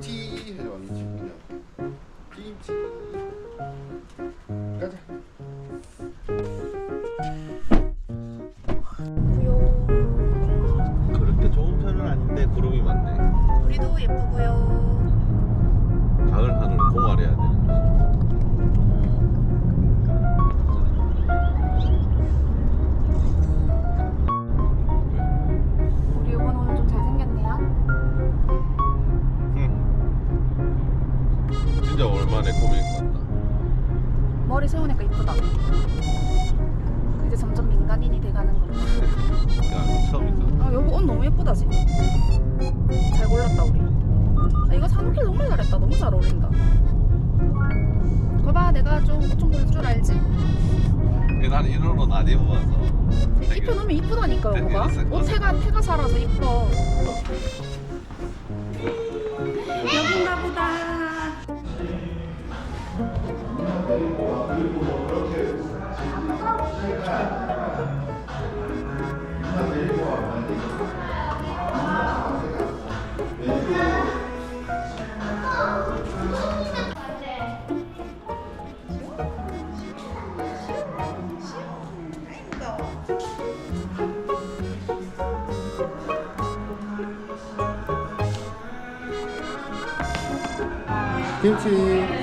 튀김 이제 점점 민간인이 돼가는 거. 야, 처음 있어. 아 여보 옷 너무 예쁘다 지. 잘 골랐다 우리. 아, 이거 사놓길 정말 잘했다. 너무 잘 어울린다. 거봐 내가 좀옷좀볼줄 알지? 근데 나는 이런 옷 안 입어봐서. 입혀놓으면 이쁘다니까 되게 여보가. 옷 태가 태가 살아서 이뻐. 여긴가 보다. 김치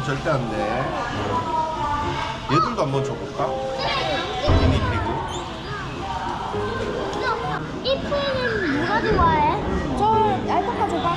주면 절대 안 돼 얘들도 한번 줘볼까? 기니피그 이 푸이는 누가 좋아해? 저 알파카 줘봐.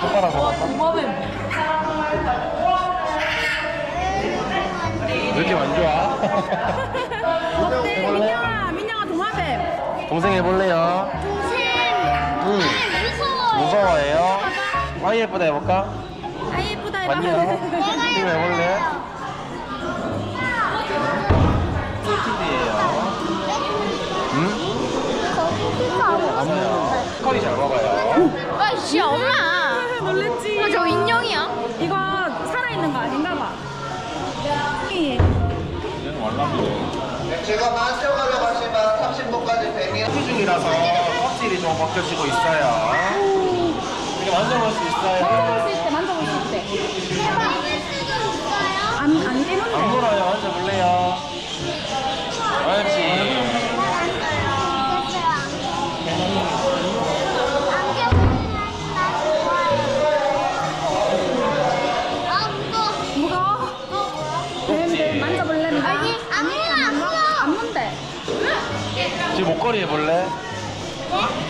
손가락 봐봐. 왜 이렇게 안 좋아? 어때 민영아 민영아 도마뱀. 동생 해볼래요? 쌤 응. 무서워요 무서워해요? 아 예쁘다 해볼까? 아 예쁘다 해봐. 맞냐? 이거 해볼래? 솔티드예요. 응? 아무나 컬이 잘 먹어요. 아이씨 엄마 놀랬지. 어, 저 인형이야 이거 살아있는 거 아닌가 봐. 이 얘는 월남이네. 제가 만져가려고 하시면 30분까지 대기 수중이라서 껍질이 좀 벗겨지고 있어요. 이렇게 만져볼 수 있어요. 만져볼 수 있대 만져볼 수 있대. 안안 안 깨는데. 물어요. 목걸이 해볼래?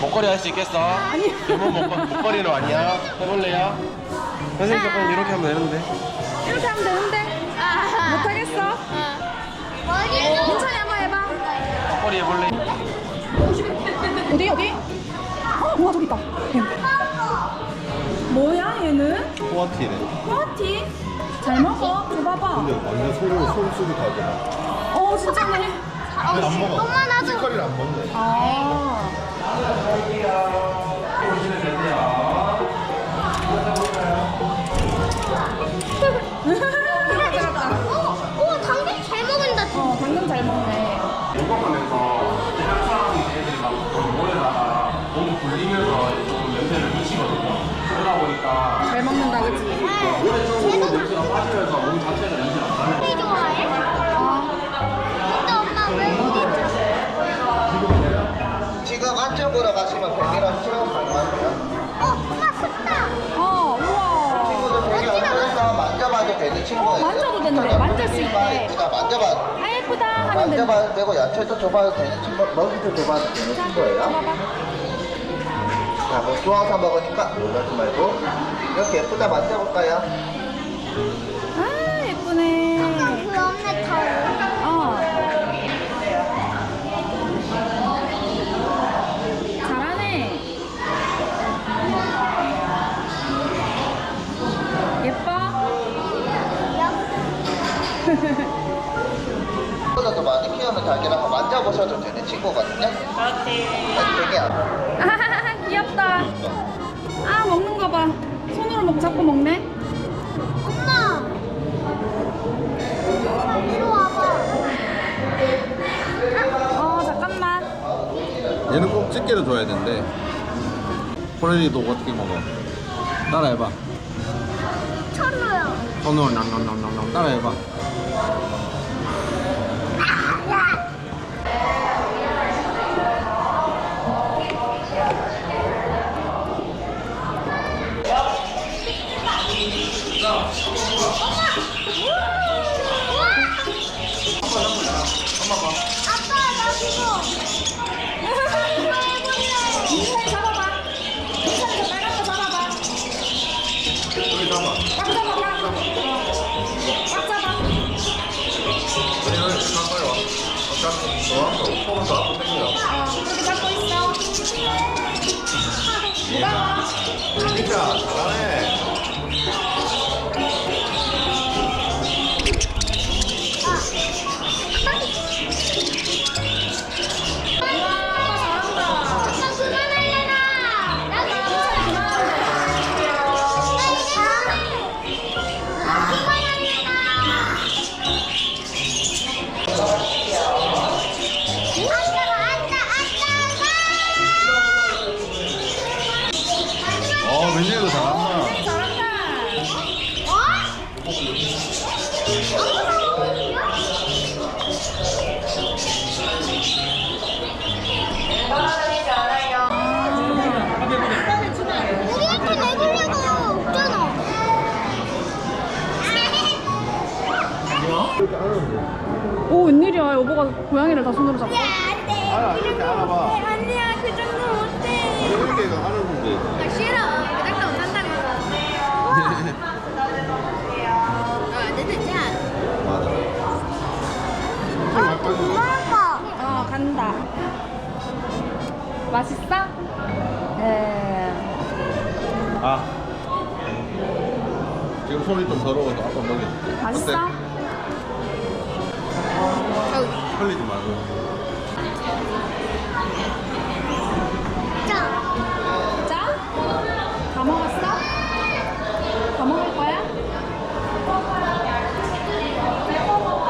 목걸이 할 수 있겠어? 아니. 이번 목걸이, 목걸이로 왔냐? 해볼래요? 선생님 저번에 이렇게 하면 되는데. 이렇게 하면 되는데 아. 못하겠어? 머리도. 민찬이 한번 해봐 머리 해볼래? 어디 어디? 어, 우와 저기 있다 뱀. 뭐야 얘는? 호아티네. 파티? 잘 먹어 줘봐봐 근데 완전 손으로 손수도 다 돼. 어 진짜네 안 먹어. 엄마 나도. 색깔이 안 먹네. 아 가져갔다 오, 오, 당근 잘 먹은다. 어 방금 잘 먹네 목욕하면서 항상 애들이 막 모래다가 몸 굴리면서 조금 냄새를 미치거든요. 그러다 보니까 잘 먹는다 그치? 모 지금 안쪽으로 가시면 뱀이랑 수영 가능하세요. 어, 엄마 습다. 어 우와 친구들 뱀이 얼굴에서 만져봐도 되는 친구예요. 만져도 된대, 만질 수 있대. 예쁘다, 만져봐. 아 예쁘다 하면 된다 만져봐도 되고 야채도 줘봐도 되는 친구, 먹이도 줘봐도 되는 친구예요. 봐봐 자, 뭐 좋아서 먹으니까 놀라지 말고 이렇게 예쁘다 만져볼까요? 보다도 많이 키우는 닭이라서 만져보셔도 되는 친구거든요. 되게 안 아하하하 귀엽다 아 먹는 거 봐 손으로 목 잡고 먹네 엄마. 엄마 이리 와봐. 어 잠깐만 얘는 꼭 집게를 줘야 된대. 호레리도 어떻게 먹어? 따라해봐. 철로요. 손으로 낭낭낭낭낭 따라해봐. 손을 더 앞으로 당겨. 어 그렇게 잡고 있어 무거워 진짜 잘하네. 오 웬일이야 여보가 고양이를 다 손으로 잡고 안돼. 알아, 이렇게 알아봐. 아니야 그 정도 못해. 이렇게 하는 건데. 아 싫어. 그 정도 못한다고. 아, 내 진짜. 맞아. 아, 엄마가. 어 간다 맛있어? 네 아. 지금 손이 좀 더러워서 아빠 먹여줄게. 맛있어? 어때? 흘리지 말고. 자. 짜? 다 먹었어? 다 먹을 거야?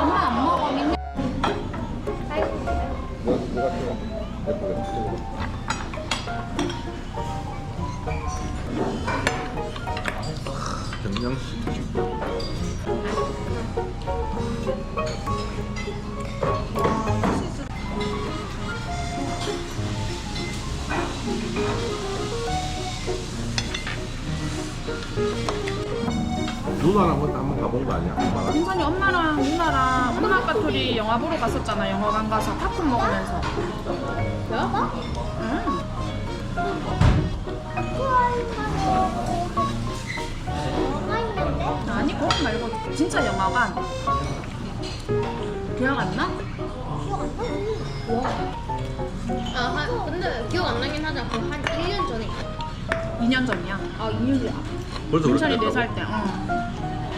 엄마 안 먹어 민네 너, 너가 찍어. 예쁘게 찍어. 경량식. 누나랑 그때 한번 가본 거 아니야? 엄마랑? 민선이 엄마랑 누나랑 엄마 아빠 둘이 영화 보러 갔었잖아 영화관 가서 팝콘 먹으면서 뭐? 응 진짜 영화관 기억 안 나? 아, 한, 근데 기억 안 나긴 하잖아. 그한 1년 전에. 2년 전이야. 아 2년 전이야. 음. 벌써 경찰이 4살 때. 어.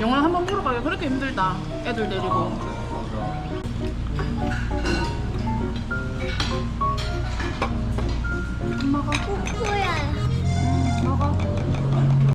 영화 한번 보러 가기 그렇게 힘들다. 애들 데리고. 엄마가 꼭